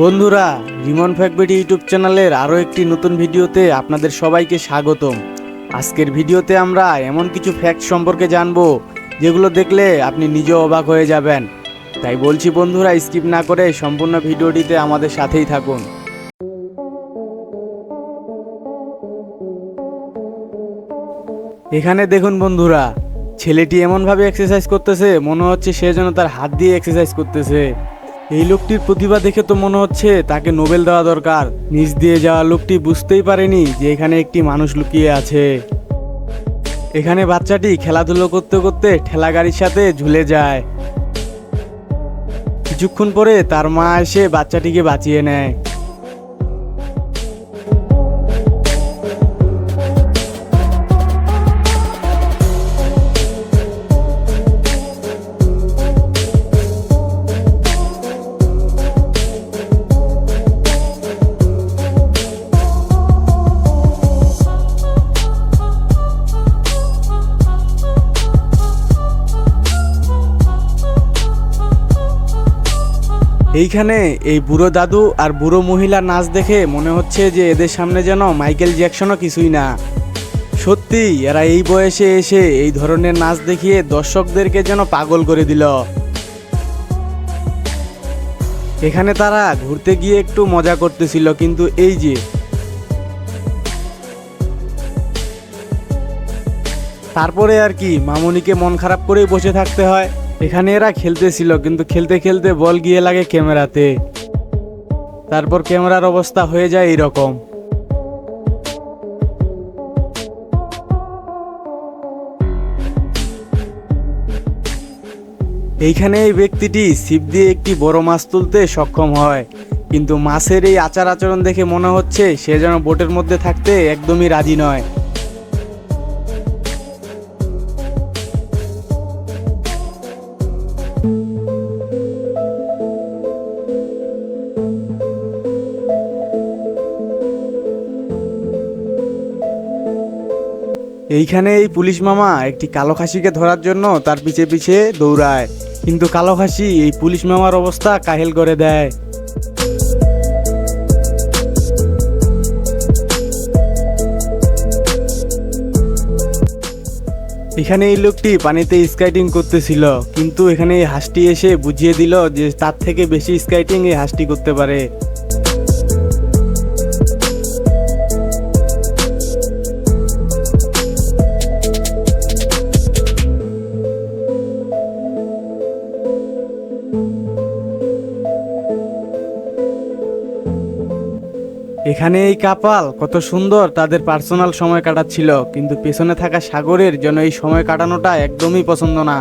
বন্ধুরা, রিমন ফ্যাকবেটি ইউটিউব চ্যানেলের আরও একটি নতুন ভিডিওতে আপনাদের সবাইকে স্বাগতম। আজকের ভিডিওতে আমরা এমন কিছু ফ্যাক্ট সম্পর্কে জানব, যেগুলো দেখলে আপনি নিজেও অবাক হয়ে যাবেন। তাই বলছি বন্ধুরা স্কিপ না করে সম্পূর্ণ ভিডিওটিতে আমাদের সাথেই থাকুন। এখানে দেখুন বন্ধুরা, ছেলেটি এমনভাবে এক্সারসাইজ করতেছে, মনে হচ্ছে সে যেন তার হাত দিয়ে এক্সারসাইজ করতেছে। এই লোকটির প্রতিভা দেখে তো মনে হচ্ছে তাকে নোবেল দেওয়া দরকার। নিজ দিয়ে যাওয়া লোকটি বুঝতেই পারেনি যে এখানে একটি মানুষ লুকিয়ে আছে। এখানে বাচ্চাটি খেলাধুলো করতে করতে ঠেলা গাড়ির সাথে ঝুলে যায়। কিছুক্ষণ পরে তার মা এসে বাচ্চাটিকে বাঁচিয়ে নেয়। এইখানে এই বুড়ো দাদু আর বুড়ো মহিলার নাচ দেখে মনে হচ্ছে যে এদের সামনে যেন মাইকেল জ্যাকসনও কিছুই না। সত্যি, এরা এই বয়সে এসে এই ধরনের নাচ দেখিয়ে দর্শকদেরকে যেন পাগল করে দিল। এখানে তারা ঘুরতে গিয়ে একটু মজা করতেছিল, কিন্তু এই যে তারপরে আর কি, মামুনিকে মন খারাপ করেই বসে থাকতে হয়। এখানে এরা খেলতেছিল, কিন্তু খেলতে খেলতে বল গিয়ে লাগে ক্যামেরাতে। তারপর ক্যামেরার অবস্থা হয়ে যায় এইরকম। এইখানে এই ব্যক্তিটি ছিপ দিয়ে একটি বড় মাছ তুলতে সক্ষম হয়, কিন্তু মাছের এই আচার আচরণ দেখে মনে হচ্ছে সে যেন বোটের মধ্যে থাকতে একদমই রাজি নয়। এইখানে এই পুলিশ মামা একটি কালো খাসিকে ধরার জন্য তার পিছে পিছে দৌড়ায়। কিন্তু কালো খাসি এই পুলিশ মামার অবস্থা কাহেল করে দেয়। এখানে এই লোকটি পানিতে স্কাইটিং করতেছিল, কিন্তু এখানে এই হাঁসটি এসে বুঝিয়ে দিল যে তার থেকে বেশি স্কাইটিং এই হাঁসটি করতে পারে। এখানে এই কাপাল কত সুন্দর তাদের পার্সোনাল সময় কাটাচ্ছিল, কিন্তু পেছনে থাকা সাগরের যেন এই সময় কাটানোটা একদমই পছন্দ না।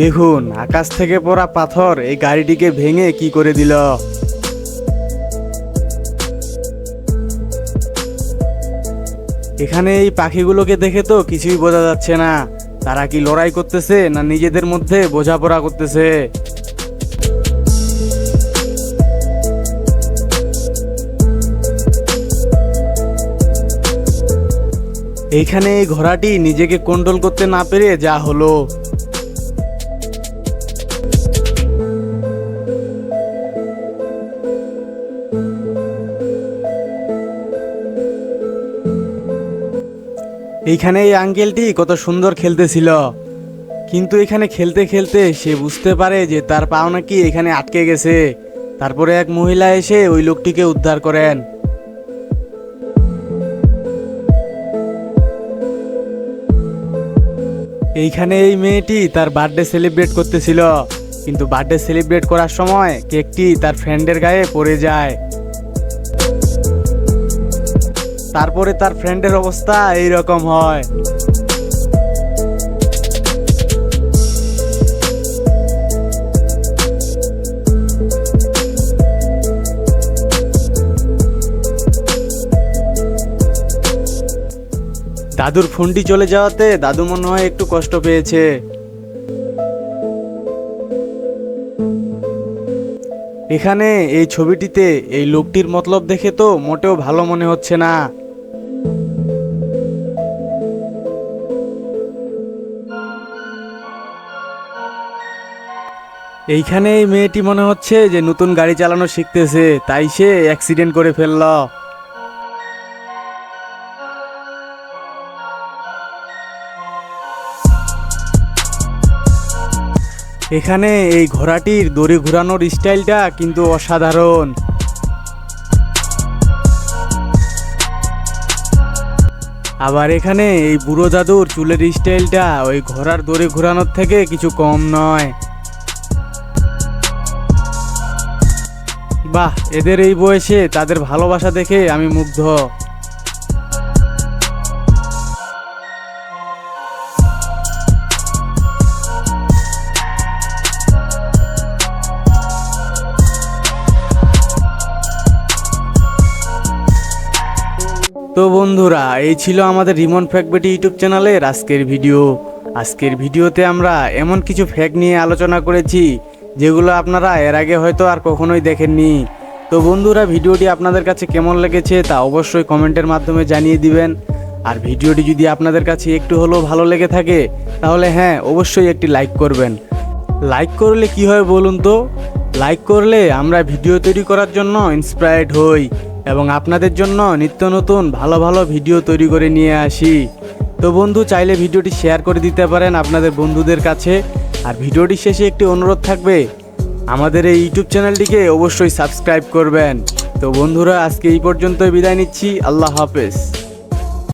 দেখুন, আকাশ থেকে পড়া পাথর এই গাড়িটিকে ভেঙে কি করে দিল। এখানে এই পাখিগুলোকে দেখে তো কিছুই বোঝা যাচ্ছে না। তারা কি লড়াই করতেছে না নিজেদের মধ্যে বোঝাপড়া করতেছে? এইখানে এই ঘোড়াটি নিজেকে কন্ট্রোল করতে না পেরে যা হলো। এইখানে এই আঙ্কেলটি কত সুন্দর খেলতেছিল। কিন্তু এখানে খেলতে খেলতে সে বুঝতে পারে যে তার পাও নাকি এখানে আটকে গেছে। তারপরে এক মহিলা এসে ওই লোকটিকে উদ্ধার করেন। এইখানে এই মেয়েটি তার বার্থডে সেলিব্রেট করতেছিল। কিন্তু বার্থডে সেলিব্রেট করার সময় কেকটি তার ফ্রেন্ডের গায়ে পড়ে যায়। তারপরে তার ফ্রেন্ডের অবস্থা এই রকম হয়। দাদুর ফোনটি চলে যাওয়াতে দাদু মনে হয় একটু কষ্ট পেয়েছে। এখানে এই ছবিটিতে এই লোকটির মতলব দেখে তো মোটেও ভালো মনে হচ্ছে না। এইখানে এই মেয়েটি মনে হচ্ছে যে নতুন গাড়ি চালানো শিখতেছে, তাই সে অ্যাক্সিডেন্ট করে ফেলল। এখানে এই ঘোড়াটির দড়ি ঘোরানোর স্টাইলটা কিন্তু অসাধারণ। আবার এখানে এই বুড়ো দাদুর চুলের স্টাইলটা ওই ঘোড়ার দড়ি ঘোরানোর থেকে কিছু কম নয়। বাহ, এদের এই বয়সে তাদের ভালোবাসা দেখে আমি মুগ্ধ। তো বন্ধুরা, এই ছিল আমাদের রিমন ফ্যাকবেটি ইউটিউব চ্যানেলের আজকের ভিডিও। আজকের ভিডিওতে আমরা এমন কিছু ফ্যাক নিয়ে আলোচনা করেছি যেগুলো আপনারা এর আগে হয়তো আর কখনোই দেখেননি। তো বন্ধুরা, ভিডিওটি আপনাদের কাছে কেমন লেগেছে তা অবশ্যই কমেন্টের মাধ্যমে জানিয়ে দিবেন। আর ভিডিওটি যদি আপনাদের কাছে একটু হলেও ভালো লেগে থাকে, তাহলে হ্যাঁ অবশ্যই একটি লাইক করবেন। লাইক করলে কি হয় বলুন তো? লাইক করলে আমরা ভিডিও তৈরি করার জন্য ইন্সপায়ার্ড হই এবং আপনাদের জন্য নিত্য নতুন ভালো ভালো ভিডিও তৈরি করে নিয়ে আসি। তো বন্ধু, চাইলে ভিডিওটি শেয়ার করে দিতে পারেন আপনাদের বন্ধুদের কাছে। আর ভিডিওটি শেষে একটি অনুরোধ থাকবে, আমাদের এই ইউটিউব চ্যানেলটিকে অবশ্যই সাবস্ক্রাইব করবেন। তো বন্ধুরা, আজকে এই পর্যন্তই বিদায় নিচ্ছি। আল্লাহ হাফেজ।